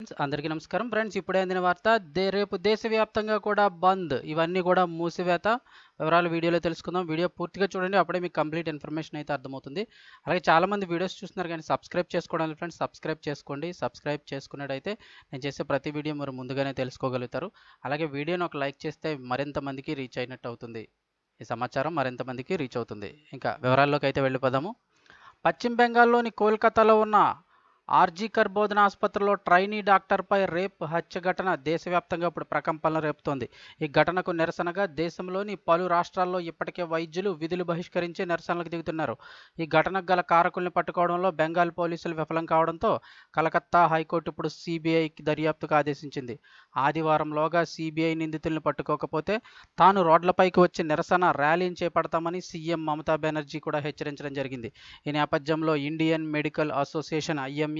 Friends, అందరికీ నమస్కారం. Friends ఇప్పుడే అందిన వార్త దే రేపు దేశవ్యాప్తంగా కూడా బంద్. ఇవన్నీ కూడా మూసివేత వివరాలు వీడియోలో తెలుసుకుందాం. వీడియో పూర్తిగా చూడండి అప్పుడే మీకు కంప్లీట్ ఇన్ఫర్మేషన్ అయితే అర్థమవుతుంది. అలాగే చాలామంది వీడియోస్ చూస్తున్నారు కానీ సబ్స్క్రైబ్ చేసుకోవడానికి ఫ్రెండ్స్. సబ్స్క్రైబ్ చేసుకోండి. సబ్స్క్రైబ్ చేసుకున్నట్టయితే నేను చేసే ప్రతి వీడియో మీరు ముందుగానే తెలుసుకోగలుగుతారు. అలాగే వీడియోని ఒక లైక్ చేస్తే మరింత మందికి రీచ్ అయినట్టు అవుతుంది. ఈ సమాచారం మరింత మందికి రీచ్ అవుతుంది. ఇంకా వివరాల్లోకి అయితే వెళ్ళిపోదాము. పశ్చిమ బెంగాల్లోని కోల్కతాలో ఉన్న ఆర్జీకర్ బోధన ఆసుపత్రిలో ట్రైనీ డాక్టర్పై రేప్ హత్య ఘటన దేశవ్యాప్తంగా ఇప్పుడు ప్రకంపనలు రేపుతోంది. ఈ ఘటనకు నిరసనగా దేశంలోని పలు రాష్ట్రాల్లో ఇప్పటికే వైద్యులు విధులు బహిష్కరించి నిరసనలకు దిగుతున్నారు. ఈ ఘటనకు గల కారకుల్ని పట్టుకోవడంలో బెంగాల్ పోలీసులు విఫలం కావడంతో కలకత్తా హైకోర్టు ఇప్పుడు సిబిఐకి దర్యాప్తుకు ఆదేశించింది. ఆదివారంలోగా సిబిఐ నిందితుల్ని పట్టుకోకపోతే తాను రోడ్లపైకి వచ్చి నిరసన ర్యాలీని చేపడతామని సీఎం మమతా బెనర్జీ కూడా హెచ్చరించడం జరిగింది. ఈ నేపథ్యంలో ఇండియన్ మెడికల్ అసోసియేషన్ ఐఎంఏ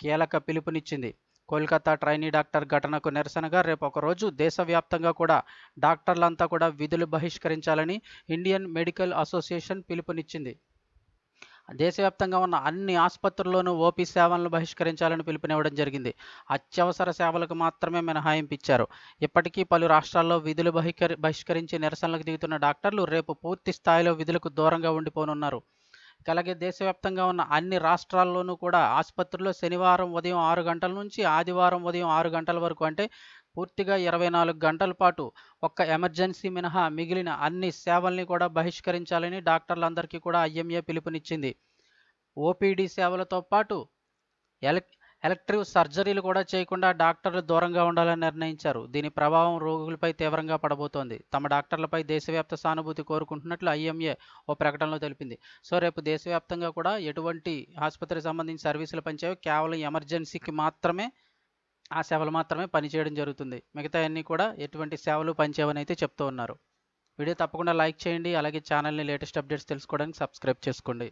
కీలక పిలుపునిచ్చింది. కోల్కతా ట్రైనీ డాక్టర్ ఘటనకు నిరసనగా రేపు ఒకరోజు దేశవ్యాప్తంగా కూడా డాక్టర్లంతా కూడా విధులు బహిష్కరించాలని ఇండియన్ మెడికల్ అసోసియేషన్ పిలుపునిచ్చింది. దేశవ్యాప్తంగా ఉన్న అన్ని ఆసుపత్రుల్లోనూ ఓపీ సేవలను బహిష్కరించాలని పిలుపునివ్వడం జరిగింది. అత్యవసర సేవలకు మాత్రమే మినహాయింపు ఇప్పటికీ పలు రాష్ట్రాల్లో విధులు బహిష్కరించి నిరసనలకు దిగుతున్న డాక్టర్లు రేపు పూర్తి స్థాయిలో విధులకు దూరంగా ఉండిపోనున్నారు. అలాగే దేశవ్యాప్తంగా ఉన్న అన్ని రాష్ట్రాల్లోనూ కూడా ఆసుపత్రుల్లో శనివారం ఉదయం ఆరు గంటల నుంచి ఆదివారం ఉదయం ఆరు గంటల వరకు అంటే పూర్తిగా ఇరవై నాలుగు గంటల పాటు ఒక్క ఎమర్జెన్సీ మినహా మిగిలిన అన్ని సేవల్ని కూడా బహిష్కరించాలని డాక్టర్లందరికీ కూడా ఐఎంఏ పిలుపునిచ్చింది. ఓపీడీ సేవలతో పాటు ఎలక్ ఎలక్ట్రివ్ సర్జరీలు కూడా చేయకుండా డాక్టర్లు దూరంగా ఉండాలని నిర్ణయించారు. దీని ప్రభావం రోగులపై తీవ్రంగా పడబోతోంది. తమ డాక్టర్లపై దేశవ్యాప్త సానుభూతి కోరుకుంటున్నట్లు ఐఎంఏ ఓ ప్రకటనలో తెలిపింది. సో రేపు దేశవ్యాప్తంగా కూడా ఎటువంటి ఆసుపత్రికి సంబంధించిన సర్వీసులు పనిచేయవు కేవలం ఎమర్జెన్సీకి మాత్రమే ఆ సేవలు మాత్రమే పనిచేయడం జరుగుతుంది. మిగతా అన్నీ కూడా ఎటువంటి సేవలు పనిచేయవని అయితే చెప్తూ ఉన్నారు. వీడియో తప్పకుండా లైక్ చేయండి. అలాగే ఛానల్ని లేటెస్ట్ అప్డేట్స్ తెలుసుకోవడానికి సబ్స్క్రైబ్ చేసుకోండి.